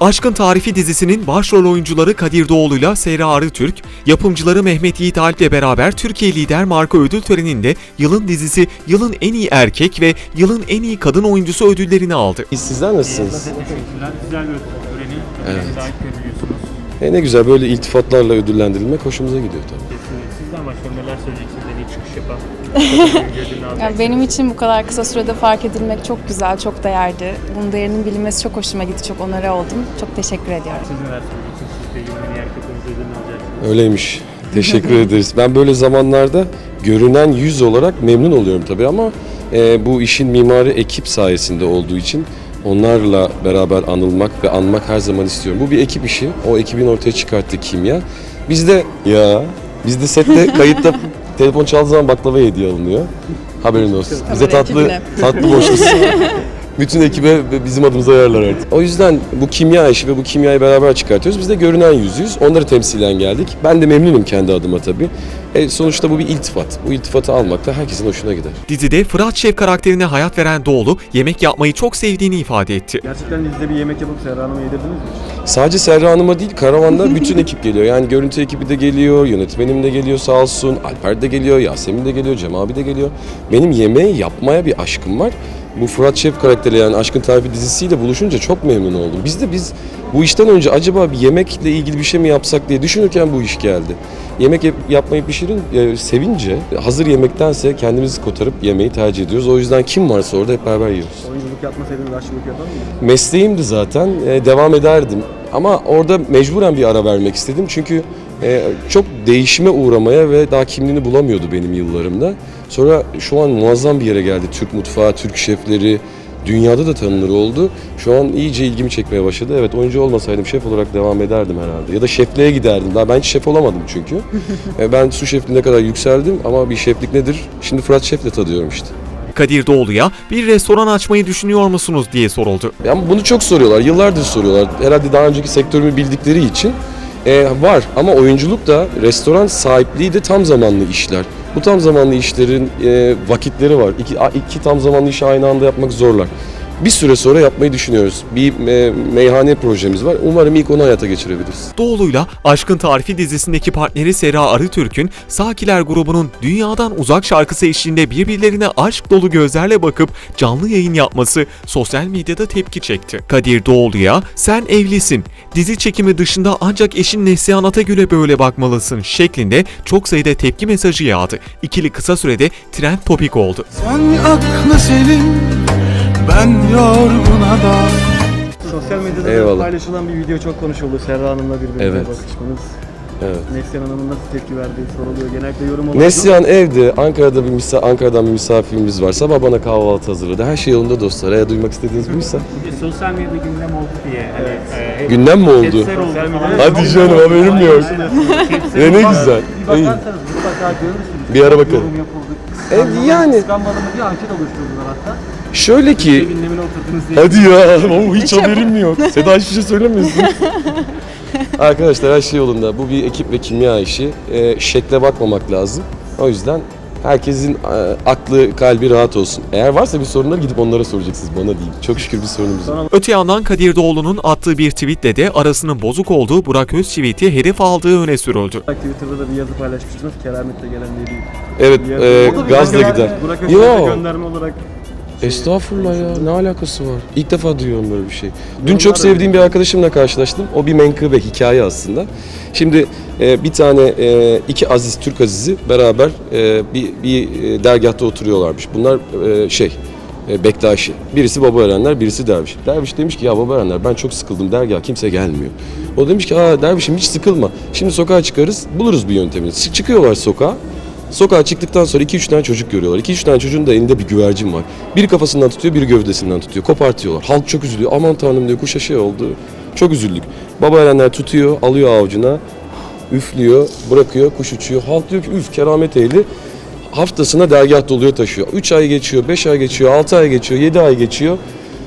Aşkın Tarifi dizisinin başrol oyuncuları Kadir Doğulu'yla Seyra Arıtürk, yapımcıları Mehmet Yiğit Alp'le beraber Türkiye Lider Marka Ödül Töreni'nde yılın dizisi, yılın en iyi erkek ve yılın en iyi kadın oyuncusu ödüllerini aldı. Sizler nasılsınız? Teşekkürler. Güzel bir töreni. Evet. Görülüyorsunuz. E ne güzel böyle iltifatlarla ödüllendirilmek hoşumuza gidiyor tabii. Kesinlikle. Sizden başka neler söyleyeceksiniz çıkış yapan? Yani benim için bu kadar kısa sürede fark edilmek çok güzel, çok değerli. Bunun değerinin bilinmesi çok hoşuma gitti, çok onore oldum. Çok teşekkür ediyorum. Siz neler de. Öyleymiş. Teşekkür ederiz. Ben böyle zamanlarda görünen yüz olarak memnun oluyorum tabii ama e, bu işin mimarı ekip sayesinde olduğu için onlarla beraber anılmak ve anmak her zaman istiyorum. Bu bir ekip işi. O ekibin ortaya çıkarttığı kimya. Bizde ya bizde sette kayıtta telefon çaldığı zaman baklava hediye alınıyor. Haberin olsun. Bize tatlı ekibine. tatlı borçlusu. Bütün ekibe ve bizim adımıza ayarlar artık. O yüzden bu kimya işi ve bu kimyayı beraber çıkartıyoruz. Biz de görünen yüzüyüz. Onları temsilen geldik. Ben de memnunum kendi adıma tabii. E, sonuçta bu bir iltifat. Bu iltifatı almak da herkesin hoşuna gider. Dizide Fırat Şef karakterine hayat veren Doğulu, yemek yapmayı çok sevdiğini ifade etti. Gerçekten dizide bir yemek yapıp Serra Hanım'a yedirdiniz mi? Sadece Serra Hanım'a değil, karavanda bütün ekip geliyor. Yani görüntü ekibi de geliyor, yönetmenim de geliyor sağ olsun, Alper de geliyor, Yasemin de geliyor, Cem abi de geliyor. Benim yemeği yapmaya bir aşkım var. Bu Fırat Şef karakteri yani Aşkın Tarifi dizisiyle buluşunca çok memnun oldum. Biz de biz bu işten önce acaba bir yemekle ilgili bir şey mi yapsak diye düşünürken bu iş geldi. Yemek yap- yapmayı pişirin e, sevince hazır yemektense kendimizi kotarıp yemeği tercih ediyoruz. O yüzden kim varsa orada hep beraber yiyoruz. Oyunculuk yapmasaydınız aşçılık yapar mıydınız? Mesleğimdi zaten. e, devam ederdim. Ama orada mecburen bir ara vermek istedim. Çünkü e, çok değişime uğramaya ve daha kimliğini bulamıyordu benim yıllarımda. Sonra şu an muazzam bir yere geldi. Türk mutfağı, Türk şefleri, dünyada da tanınır oldu. Şu an iyice ilgimi çekmeye başladı. Evet oyuncu olmasaydım şef olarak devam ederdim herhalde. Ya da şefliğe giderdim. Daha ben hiç şef olamadım çünkü. E, ben su şefliğine kadar yükseldim ama bir şeflik nedir? Şimdi Fırat Şef'le tadıyorum işte. Kadir Doğulu'ya bir restoran açmayı düşünüyor musunuz diye soruldu. Ama bunu çok soruyorlar, yıllardır soruyorlar. Herhalde daha önceki sektörümü bildikleri için e, var. Ama oyunculuk da restoran sahipliği de tam zamanlı işler. Bu tam zamanlı işlerin e, vakitleri var. İki, iki tam zamanlı işi aynı anda yapmak zorlar. Bir süre sonra yapmayı düşünüyoruz. Bir e, meyhane projemiz var. Umarım ilk onu hayata geçirebiliriz. Doğulu'yla Aşkın Tarifi dizisindeki partneri Sera Arıtürk'ün Sakiler grubunun Dünyadan Uzak şarkısı eşliğinde birbirlerine aşk dolu gözlerle bakıp canlı yayın yapması sosyal medyada tepki çekti. Kadir Doğulu'ya sen evlisin, dizi çekimi dışında ancak eşin Neslihan Atagül'e böyle bakmalısın şeklinde çok sayıda tepki mesajı yağdı. İkili kısa sürede trend topik oldu. Sen aklı selim, ben yorgun adam. Sosyal medyada Eyvallah. paylaşılan bir video çok konuşuldu. Serra Hanım'la birbirinize Evet. bakışmanız. Evet. Neslihan Hanım'ın nasıl tepki verdiği soruluyor. Genellikle yorum oldu. Neslihan evde, Ankara'da bir misa Ankara'dan bir misafirimiz var. Sabah bana kahvaltı hazırladı. Her şey yolunda dostlar. Eğer duymak istediğiniz buysa. Bir sosyal medyada gündem oldu diye. Hani, e, hep Gündem mi oldu? kepsler oldu Hadi canım haberim yok. E ne güzel. Bir bakarsanız mutlaka görürsünüz. Bir ara bakalım. Yorum yapıldı. E, yani. Kıskanmalı diye anket oluşturdular hatta. Şöyle Ki, ki gündemine oturdunuz diye. Hadi ya, o hiç haberim yok. Seda hiçbir şey söylemiyorsun. Arkadaşlar her şey yolunda. Bu bir ekip ve kimya işi. Ee, şekle bakmamak lazım. O yüzden herkesin e, aklı, kalbi rahat olsun. Eğer varsa bir sorunlar gidip onlara soracaksınız. Bana değil. Çok şükür bir sorunumuz yok. Öte yandan Kadir Doğulu'nun attığı bir tweetle de arasının bozuk olduğu Burak Özçivit'i hedef aldığı öne sürüldü. Twitter'da da bir yazı paylaşmıştınız. Kerametle gelen diye bir Evet, yazı. e, O da bir gazla gider. Burak Özçivit'e Yo. gönderme olarak Estağfurullah ya. Ne alakası var? İlk defa duyuyorum böyle bir şey. Dün çok sevdiğim bir arkadaşımla karşılaştım. O bir menkıbe hikaye aslında. Şimdi e, bir tane e, iki aziz Türk azizi beraber e, bir, bir e, dergahta oturuyorlarmış. Bunlar e, şey e, Bektaşi. Birisi Baba Erenler, birisi Derviş. Derviş demiş ki ya Baba Erenler ben çok sıkıldım dergah kimse gelmiyor. O demiş ki aa Dervişim hiç sıkılma. Şimdi sokağa çıkarız buluruz bir yöntemini. Çıkıyorlar sokağa. Sokağa çıktıktan sonra 2-3 tane çocuk görüyorlar. 2-3 tane çocuğun da elinde bir güvercin var. Biri kafasından tutuyor, biri gövdesinden tutuyor. Kopartıyorlar. Halk çok üzülüyor. Aman tanrım diyor kuşa şey oldu. Çok üzüldük. Baba erenler tutuyor, alıyor avucuna. Üflüyor, bırakıyor, kuş uçuyor. Halk diyor ki üf keramet ehli. Haftasına dergah doluyor taşıyor. 3 ay geçiyor, 5 ay geçiyor, 6 ay geçiyor, 7 ay geçiyor.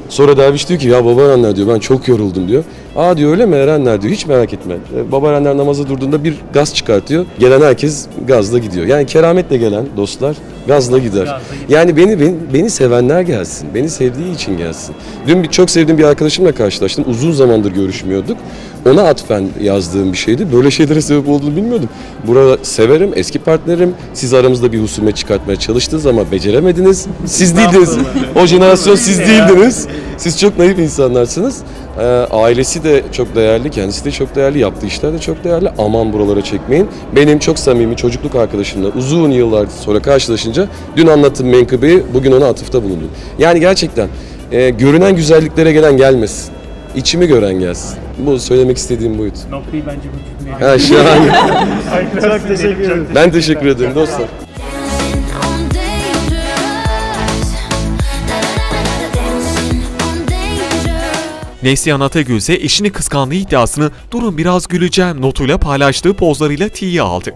Sonra derviş diyor ki ya baba erenler diyor ben çok yoruldum diyor. Aa diyor öyle mi erenler diyor hiç merak etme. E, Baba erenler namaza durduğunda bir gaz çıkartıyor. Gelen herkes gazla gidiyor. Yani kerametle gelen dostlar Gazla gider. Yani beni, beni beni sevenler gelsin. Beni sevdiği için gelsin. Dün bir, çok sevdiğim bir arkadaşımla karşılaştım. Uzun zamandır görüşmüyorduk. Ona atfen yazdığım bir şeydi. Böyle şeylere sebep olduğunu bilmiyordum. Burada severim, eski partnerim. Siz aramızda bir husumet çıkartmaya çalıştınız ama beceremediniz. Siz değildiniz. O jenerasyon siz değildiniz. Siz çok naif insanlarsınız. Ee, ailesi de çok değerli, kendisi de çok değerli, yaptığı işler de çok değerli. Aman buralara çekmeyin. Benim çok samimi çocukluk arkadaşımla uzun yıllar sonra karşılaşınca dün anlattığım menkıbeyi bugün ona atıfta bulundum. Yani gerçekten e, görünen güzelliklere gelen gelmesin. İçimi gören gelsin. Bu söylemek istediğim buydu. Noktayı bence bu cümleye Ha şahane. Çok teşekkür ederim. ben teşekkür ederim dostlar. Neslihan Atagül ise eşini kıskandığı iddiasını durun biraz güleceğim notuyla paylaştığı pozlarıyla tiye aldı.